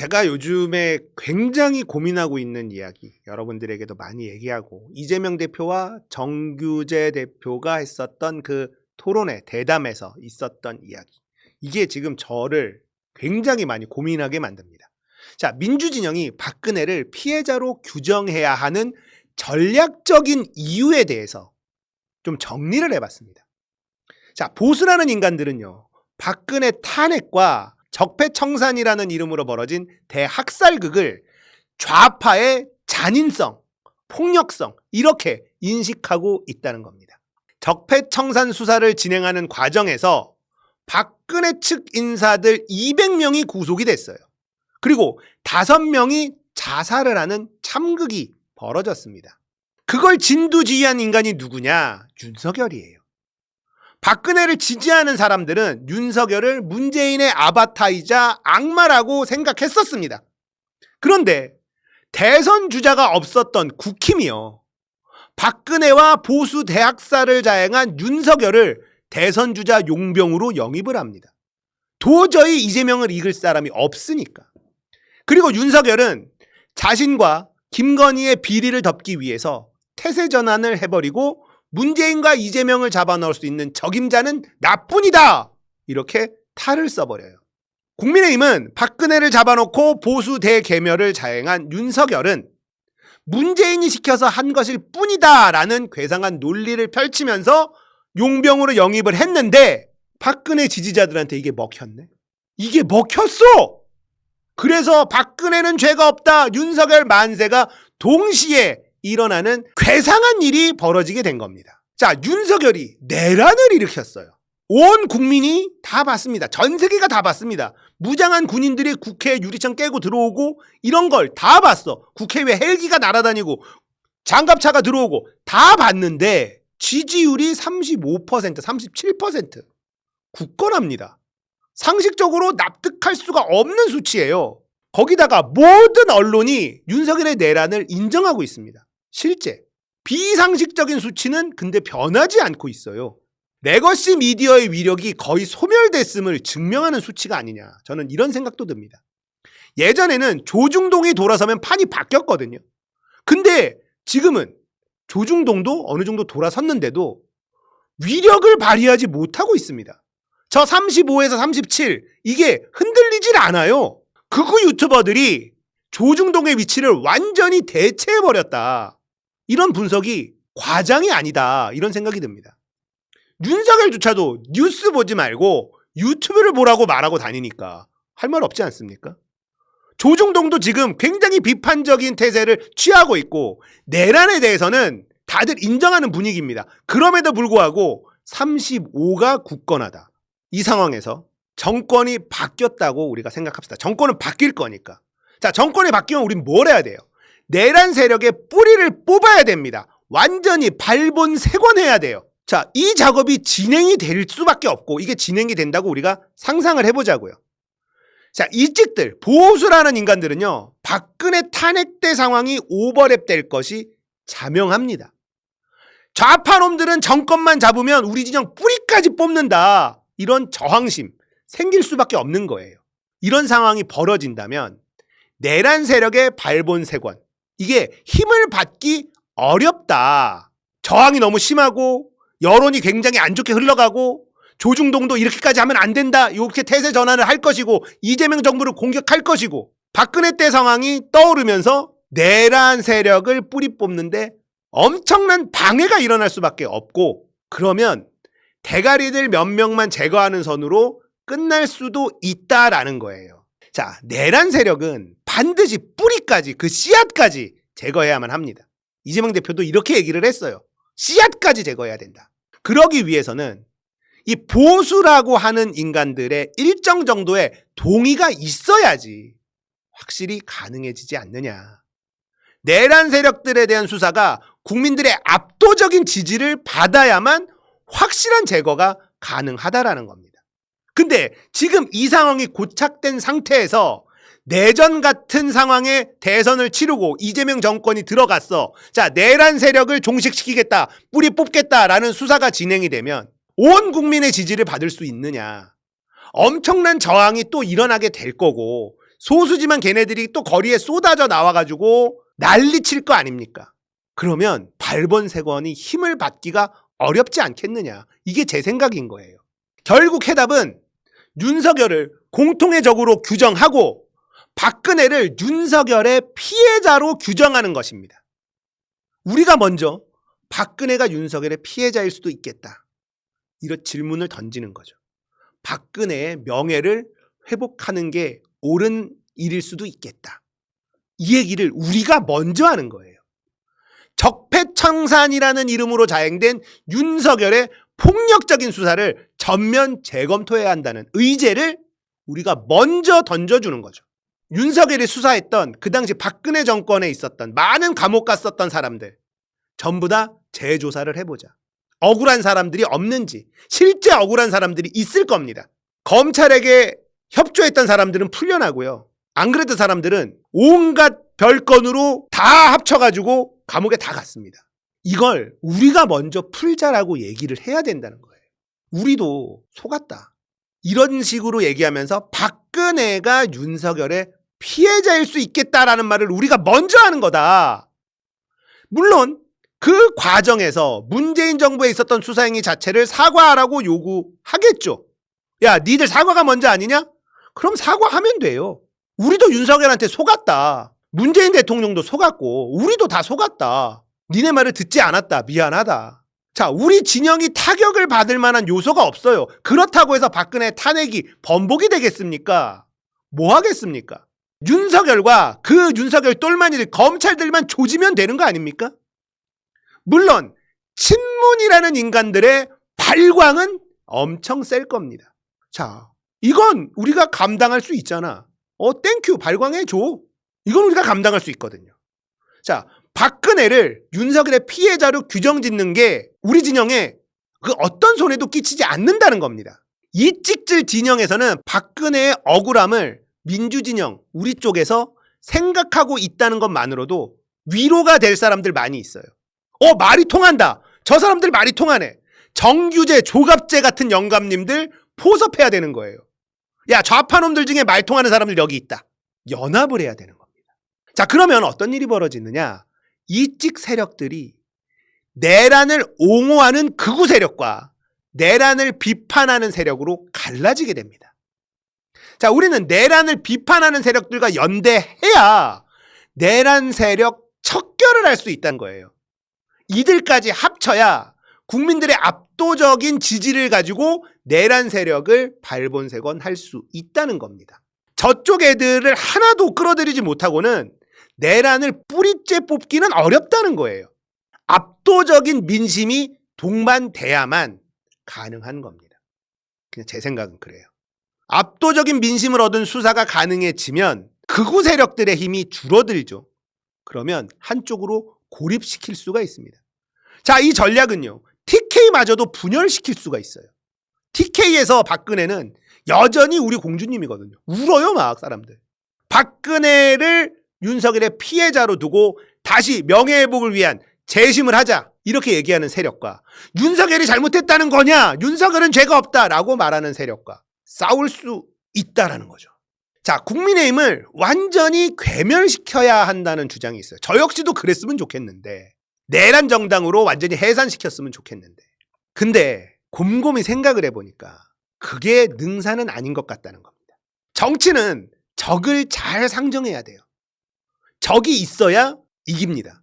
제가 요즘에 굉장히 고민하고 있는 이야기, 여러분들에게도 많이 얘기하고, 이재명 대표와 정규재 대표가 했었던 그 토론회, 대담에서 있었던 이야기. 이게 지금 저를 굉장히 많이 고민하게 만듭니다. 자, 민주진영이 박근혜를 피해자로 규정해야 하는 전략적인 이유에 대해서 좀 정리를 해봤습니다. 자, 보수라는 인간들은요, 박근혜 탄핵과 적폐청산이라는 이름으로 벌어진 대학살극을 좌파의 잔인성, 폭력성, 이렇게 인식하고 있다는 겁니다. 적폐청산 수사를 진행하는 과정에서 박근혜 측 인사들 200명이 구속이 됐어요. 그리고 5명이 자살을 하는 참극이 벌어졌습니다. 그걸 진두지휘한 인간이 누구냐? 윤석열이에요. 박근혜를 지지하는 사람들은 윤석열을 문재인의 아바타이자 악마라고 생각했었습니다. 그런데 대선 주자가 없었던 국힘이요. 박근혜와 보수 대학살을 자행한 윤석열을 대선 주자 용병으로 영입을 합니다. 도저히 이재명을 이길 사람이 없으니까. 그리고 윤석열은 자신과 김건희의 비리를 덮기 위해서 태세 전환을 해버리고 문재인과 이재명을 잡아넣을 수 있는 적임자는 나뿐이다! 이렇게 탈을 써버려요. 국민의힘은 박근혜를 잡아놓고 보수 대개멸을 자행한 윤석열은 문재인이 시켜서 한 것일 뿐이다! 라는 괴상한 논리를 펼치면서 용병으로 영입을 했는데 박근혜 지지자들한테 이게 먹혔네? 이게 먹혔어! 그래서 박근혜는 죄가 없다! 윤석열 만세가 동시에 일어나는 괴상한 일이 벌어지게 된 겁니다. 자, 윤석열이 내란을 일으켰어요. 온 국민이 다 봤습니다. 전 세계가 다 봤습니다. 무장한 군인들이 국회 유리창 깨고 들어오고 이런 걸 다 봤어. 국회 에 헬기가 날아다니고 장갑차가 들어오고 다 봤는데 지지율이 35%, 37% 굳건합니다. 상식적으로 납득할 수가 없는 수치예요. 거기다가 모든 언론이 윤석열의 내란을 인정하고 있습니다. 실제 비상식적인 수치는 근데 변하지 않고 있어요. 레거시 미디어의 위력이 거의 소멸됐음을 증명하는 수치가 아니냐. 저는 이런 생각도 듭니다. 예전에는 조중동이 돌아서면 판이 바뀌었거든요. 근데 지금은 조중동도 어느 정도 돌아섰는데도 위력을 발휘하지 못하고 있습니다. 저 35에서 37 이게 흔들리질 않아요. 극우 유튜버들이 조중동의 위치를 완전히 대체해버렸다. 이런 분석이 과장이 아니다. 이런 생각이 듭니다. 윤석열조차도 뉴스 보지 말고 유튜브를 보라고 말하고 다니니까 할 말 없지 않습니까? 조중동도 지금 굉장히 비판적인 태세를 취하고 있고 내란에 대해서는 다들 인정하는 분위기입니다. 그럼에도 불구하고 35가 굳건하다. 이 상황에서 정권이 바뀌었다고 우리가 생각합시다. 정권은 바뀔 거니까. 자, 정권이 바뀌면 우린 뭘 해야 돼요? 내란 세력의 뿌리를 뽑아야 됩니다. 완전히 발본색원해야 돼요. 자, 이 작업이 진행이 될 수밖에 없고 이게 진행이 된다고 우리가 상상을 해보자고요. 자, 이 찍들 보수라는 인간들은요. 박근혜 탄핵 때 상황이 오버랩 될 것이 자명합니다. 좌파놈들은 정권만 잡으면 우리 진영 뿌리까지 뽑는다. 이런 저항심 생길 수밖에 없는 거예요. 이런 상황이 벌어진다면 내란 세력의 발본색원 이게 힘을 받기 어렵다. 저항이 너무 심하고 여론이 굉장히 안 좋게 흘러가고 조중동도 이렇게까지 하면 안 된다. 이렇게 태세 전환을 할 것이고 이재명 정부를 공격할 것이고 박근혜 때 상황이 떠오르면서 내란 세력을 뿌리 뽑는데 엄청난 방해가 일어날 수밖에 없고 그러면 대가리들 몇 명만 제거하는 선으로 끝날 수도 있다라는 거예요. 자, 내란 세력은 반드시 뿌리까지 그 씨앗까지 제거해야만 합니다. 이재명 대표도 이렇게 얘기를 했어요. 씨앗까지 제거해야 된다. 그러기 위해서는 이 보수라고 하는 인간들의 일정 정도의 동의가 있어야지 확실히 가능해지지 않느냐. 내란 세력들에 대한 수사가 국민들의 압도적인 지지를 받아야만 확실한 제거가 가능하다라는 겁니다. 근데 지금 이 상황이 고착된 상태에서 내전 같은 상황에 대선을 치르고 이재명 정권이 들어갔어. 자, 내란 세력을 종식시키겠다, 뿌리 뽑겠다라는 수사가 진행이 되면 온 국민의 지지를 받을 수 있느냐. 엄청난 저항이 또 일어나게 될 거고 소수지만 걔네들이 또 거리에 쏟아져 나와가지고 난리 칠 거 아닙니까? 그러면 발본색원이 힘을 받기가 어렵지 않겠느냐. 이게 제 생각인 거예요. 결국 해답은 윤석열을 공통의 적으로 규정하고 박근혜를 윤석열의 피해자로 규정하는 것입니다. 우리가 먼저 박근혜가 윤석열의 피해자일 수도 있겠다. 이런 질문을 던지는 거죠. 박근혜의 명예를 회복하는 게 옳은 일일 수도 있겠다. 이 얘기를 우리가 먼저 하는 거예요. 적폐청산이라는 이름으로 자행된 윤석열의 폭력적인 수사를 전면 재검토해야 한다는 의제를 우리가 먼저 던져주는 거죠. 윤석열이 수사했던 그 당시 박근혜 정권에 있었던 많은 감옥 갔었던 사람들 전부 다 재조사를 해보자. 억울한 사람들이 없는지 실제 억울한 사람들이 있을 겁니다. 검찰에게 협조했던 사람들은 풀려나고요. 안 그랬던 사람들은 온갖 별건으로 다 합쳐가지고 감옥에 다 갔습니다. 이걸 우리가 먼저 풀자라고 얘기를 해야 된다는 거예요. 우리도 속았다. 이런 식으로 얘기하면서 박근혜가 윤석열의 피해자일 수 있겠다라는 말을 우리가 먼저 하는 거다. 물론 그 과정에서 문재인 정부에 있었던 수사행위 자체를 사과하라고 요구하겠죠. 야, 니들 사과가 먼저 아니냐? 그럼 사과하면 돼요. 우리도 윤석열한테 속았다. 문재인 대통령도 속았고, 우리도 다 속았다. 니네 말을 듣지 않았다. 미안하다. 자, 우리 진영이 타격을 받을 만한 요소가 없어요. 그렇다고 해서 박근혜 탄핵이 번복이 되겠습니까? 뭐 하겠습니까? 윤석열과 그 윤석열 똘마니들 검찰들만 조지면 되는 거 아닙니까? 물론 친문이라는 인간들의 발광은 엄청 셀 겁니다. 자, 이건 우리가 감당할 수 있잖아. 어, 땡큐 발광해 줘. 이건 우리가 감당할 수 있거든요. 자, 박근혜를 윤석열의 피해자로 규정짓는 게 우리 진영에 그 어떤 손해도 끼치지 않는다는 겁니다. 이 찍질 진영에서는 박근혜의 억울함을 민주진영, 우리 쪽에서 생각하고 있다는 것만으로도 위로가 될 사람들 많이 있어요. 어, 말이 통한다. 저 사람들 말이 통하네. 정규재, 조갑재 같은 영감님들 포섭해야 되는 거예요. 야, 좌파놈들 중에 말 통하는 사람들 여기 있다. 연합을 해야 되는 겁니다. 자, 그러면 어떤 일이 벌어지느냐? 이찍 세력들이 내란을 옹호하는 극우 세력과 내란을 비판하는 세력으로 갈라지게 됩니다. 자, 우리는 내란을 비판하는 세력들과 연대해야 내란 세력 척결을 할 수 있다는 거예요. 이들까지 합쳐야 국민들의 압도적인 지지를 가지고 내란 세력을 발본색원할 수 있다는 겁니다. 저쪽 애들을 하나도 끌어들이지 못하고는 내란을 뿌리째 뽑기는 어렵다는 거예요. 압도적인 민심이 동반돼야만 가능한 겁니다. 그냥 제 생각은 그래요. 압도적인 민심을 얻은 수사가 가능해지면 극우 세력들의 힘이 줄어들죠. 그러면 한쪽으로 고립시킬 수가 있습니다. 자, 이 전략은요. TK마저도 분열시킬 수가 있어요. TK에서 박근혜는 여전히 우리 공주님이거든요. 울어요, 막 사람들. 박근혜를 윤석열의 피해자로 두고 다시 명예회복을 위한 재심을 하자. 이렇게 얘기하는 세력과 윤석열이 잘못했다는 거냐? 윤석열은 죄가 없다라고 말하는 세력과 싸울 수 있다라는 거죠. 자, 국민의힘을 완전히 괴멸시켜야 한다는 주장이 있어요. 저 역시도 그랬으면 좋겠는데 내란 정당으로 완전히 해산시켰으면 좋겠는데. 근데 곰곰이 생각을 해보니까 그게 능사는 아닌 것 같다는 겁니다. 정치는 적을 잘 상정해야 돼요. 적이 있어야 이깁니다.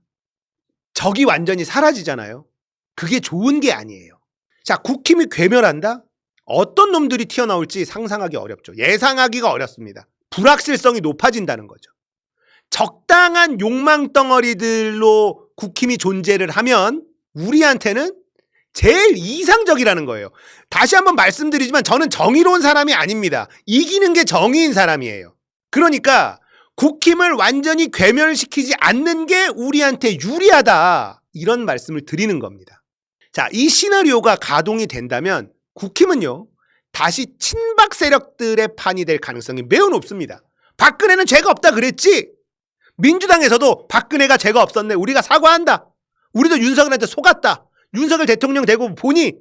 적이 완전히 사라지잖아요. 그게 좋은 게 아니에요. 자, 국힘이 괴멸한다? 어떤 놈들이 튀어나올지 상상하기 어렵죠. 예상하기가 어렵습니다. 불확실성이 높아진다는 거죠. 적당한 욕망 덩어리들로 국힘이 존재를 하면 우리한테는 제일 이상적이라는 거예요. 다시 한번 말씀드리지만 저는 정의로운 사람이 아닙니다. 이기는 게 정의인 사람이에요. 그러니까 국힘을 완전히 괴멸시키지 않는 게 우리한테 유리하다. 이런 말씀을 드리는 겁니다. 자, 이 시나리오가 가동이 된다면 국힘은요, 다시 친박 세력들의 판이 될 가능성이 매우 높습니다. 박근혜는 죄가 없다 그랬지? 민주당에서도 박근혜가 죄가 없었네. 우리가 사과한다. 우리도 윤석열한테 속았다. 윤석열 대통령 되고 보니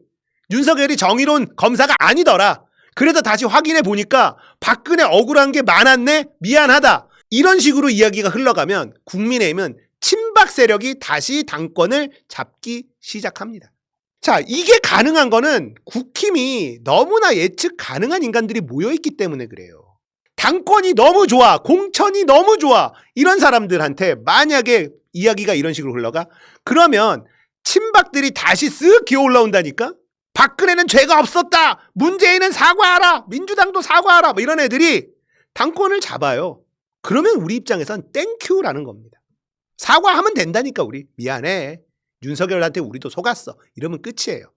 윤석열이 정의로운 검사가 아니더라. 그래서 다시 확인해 보니까 박근혜 억울한 게 많았네? 미안하다. 이런 식으로 이야기가 흘러가면 국민의힘은 친박 세력이 다시 당권을 잡기 시작합니다. 자, 이게 가능한 거는 국힘이 너무나 예측 가능한 인간들이 모여있기 때문에 그래요. 당권이 너무 좋아, 공천이 너무 좋아, 이런 사람들한테 만약에 이야기가 이런 식으로 흘러가? 그러면 친박들이 다시 쓱 기어 올라온다니까? 박근혜는 죄가 없었다! 문재인은 사과하라! 민주당도 사과하라! 뭐 이런 애들이 당권을 잡아요. 그러면 우리 입장에선 땡큐라는 겁니다. 사과하면 된다니까, 우리. 미안해. 윤석열한테 우리도 속았어. 이러면 끝이에요.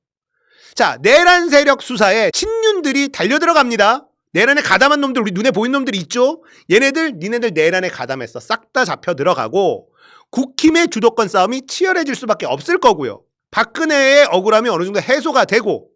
자, 내란 세력 수사에 친윤들이 달려들어갑니다. 내란에 가담한 놈들, 우리 눈에 보이는 놈들이 있죠? 얘네들, 니네들 내란에 가담했어. 싹 다 잡혀 들어가고, 국힘의 주도권 싸움이 치열해질 수밖에 없을 거고요. 박근혜의 억울함이 어느 정도 해소가 되고,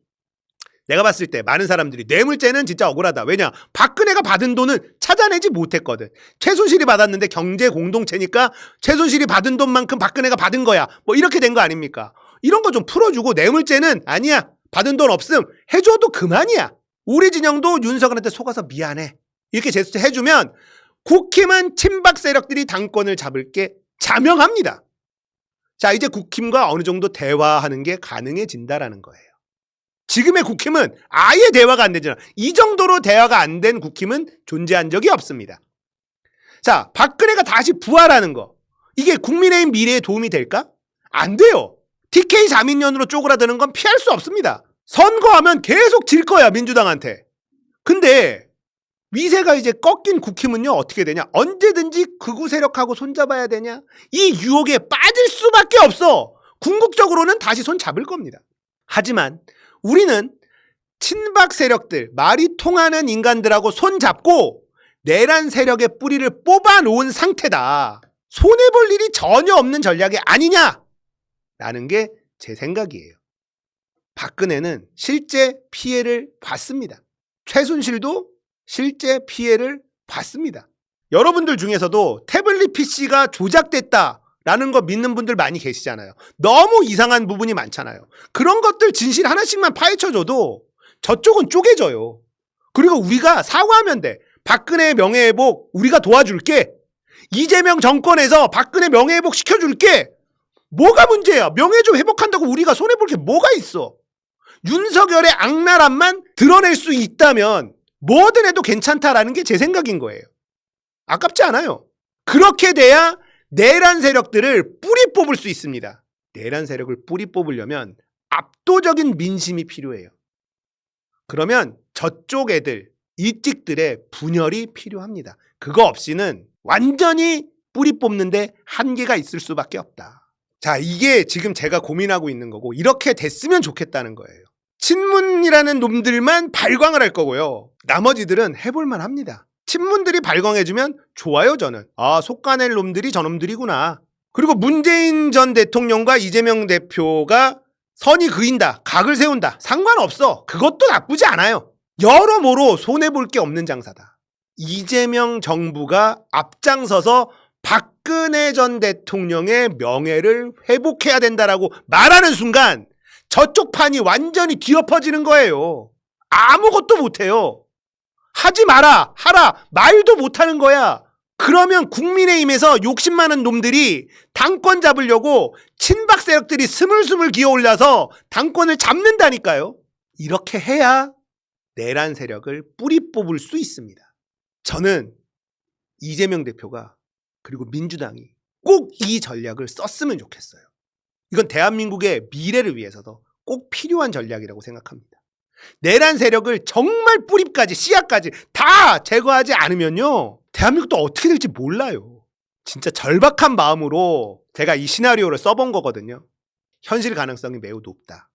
내가 봤을 때 많은 사람들이 뇌물죄는 진짜 억울하다. 왜냐? 박근혜가 받은 돈은 찾아내지 못했거든. 최순실이 받았는데 경제 공동체니까 최순실이 받은 돈만큼 박근혜가 받은 거야. 뭐 이렇게 된 거 아닙니까? 이런 거 좀 풀어주고 뇌물죄는 아니야. 받은 돈 없음. 해줘도 그만이야. 우리 진영도 윤석열한테 속아서 미안해. 이렇게 제스처 해주면 국힘은 친박 세력들이 당권을 잡을 게 자명합니다. 자, 이제 국힘과 어느 정도 대화하는 게 가능해진다라는 거예요. 지금의 국힘은 아예 대화가 안 되잖아. 이 정도로 대화가 안 된 국힘은 존재한 적이 없습니다. 자, 박근혜가 다시 부활하는 거. 이게 국민의힘 미래에 도움이 될까? 안 돼요. TK 자민련으로 쪼그라드는 건 피할 수 없습니다. 선거하면 계속 질 거야, 민주당한테. 근데 위세가 이제 꺾인 국힘은요, 어떻게 되냐? 언제든지 극우 세력하고 손잡아야 되냐? 이 유혹에 빠질 수밖에 없어. 궁극적으로는 다시 손 잡을 겁니다. 하지만 우리는 친박 세력들, 말이 통하는 인간들하고 손 잡고 내란 세력의 뿌리를 뽑아 놓은 상태다. 손해볼 일이 전혀 없는 전략이 아니냐? 라는 게 제 생각이에요. 박근혜는 실제 피해를 봤습니다. 최순실도 실제 피해를 봤습니다. 여러분들 중에서도 태블릿 PC가 조작됐다. 라는 거 믿는 분들 많이 계시잖아요. 너무 이상한 부분이 많잖아요. 그런 것들 진실 하나씩만 파헤쳐줘도 저쪽은 쪼개져요. 그리고 우리가 사과하면 돼. 박근혜 명예회복 우리가 도와줄게. 이재명 정권에서 박근혜 명예회복 시켜줄게. 뭐가 문제야? 명예 좀 회복한다고 우리가 손해볼 게 뭐가 있어? 윤석열의 악랄함만 드러낼 수 있다면 뭐든 해도 괜찮다라는 게 제 생각인 거예요. 아깝지 않아요. 그렇게 돼야 내란 세력들을 뿌리 뽑을 수 있습니다. 내란 세력을 뿌리 뽑으려면 압도적인 민심이 필요해요. 그러면 저쪽 애들, 이찍들의 분열이 필요합니다. 그거 없이는 완전히 뿌리 뽑는데 한계가 있을 수밖에 없다. 자, 이게 지금 제가 고민하고 있는 거고, 이렇게 됐으면 좋겠다는 거예요. 친문이라는 놈들만 발광을 할 거고요. 나머지들은 해볼만 합니다. 친문들이 발광해주면 좋아요, 저는. 아, 속가낼 놈들이 저놈들이구나. 그리고 문재인 전 대통령과 이재명 대표가 선이 그인다, 각을 세운다. 상관없어. 그것도 나쁘지 않아요. 여러모로 손해볼 게 없는 장사다. 이재명 정부가 앞장서서 박근혜 전 대통령의 명예를 회복해야 된다라고 말하는 순간 저쪽 판이 완전히 뒤엎어지는 거예요. 아무것도 못해요. 하지 마라, 하라, 말도 못하는 거야. 그러면 국민의힘에서 욕심 많은 놈들이 당권 잡으려고 친박 세력들이 스물스물 기어 올라서 당권을 잡는다니까요. 이렇게 해야 내란 세력을 뿌리 뽑을 수 있습니다. 저는 이재명 대표가 그리고 민주당이 꼭 이 전략을 썼으면 좋겠어요. 이건 대한민국의 미래를 위해서도 꼭 필요한 전략이라고 생각합니다. 내란 세력을 정말 뿌리까지 씨앗까지 다 제거하지 않으면요. 대한민국도 어떻게 될지 몰라요. 진짜 절박한 마음으로 제가 이 시나리오를 써본 거거든요. 현실 가능성이 매우 높다.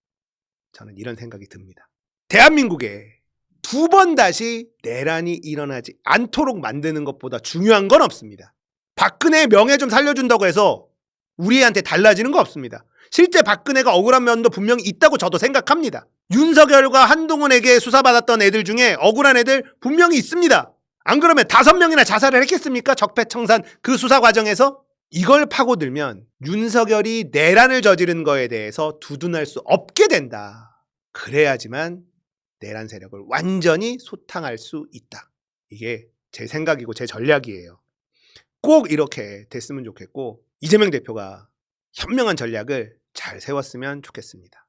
저는 이런 생각이 듭니다. 대한민국에 두 번 다시 내란이 일어나지 않도록 만드는 것보다 중요한 건 없습니다. 박근혜의 명예 좀 살려준다고 해서 우리한테 달라지는 거 없습니다. 실제 박근혜가 억울한 면도 분명히 있다고 저도 생각합니다. 윤석열과 한동훈에게 수사받았던 애들 중에 억울한 애들 분명히 있습니다. 안 그러면 다섯 명이나 자살을 했겠습니까? 적폐청산 그 수사 과정에서? 이걸 파고들면 윤석열이 내란을 저지른 거에 대해서 두둔할 수 없게 된다. 그래야지만 내란 세력을 완전히 소탕할 수 있다. 이게 제 생각이고 제 전략이에요. 꼭 이렇게 됐으면 좋겠고 이재명 대표가 현명한 전략을 잘 세웠으면 좋겠습니다.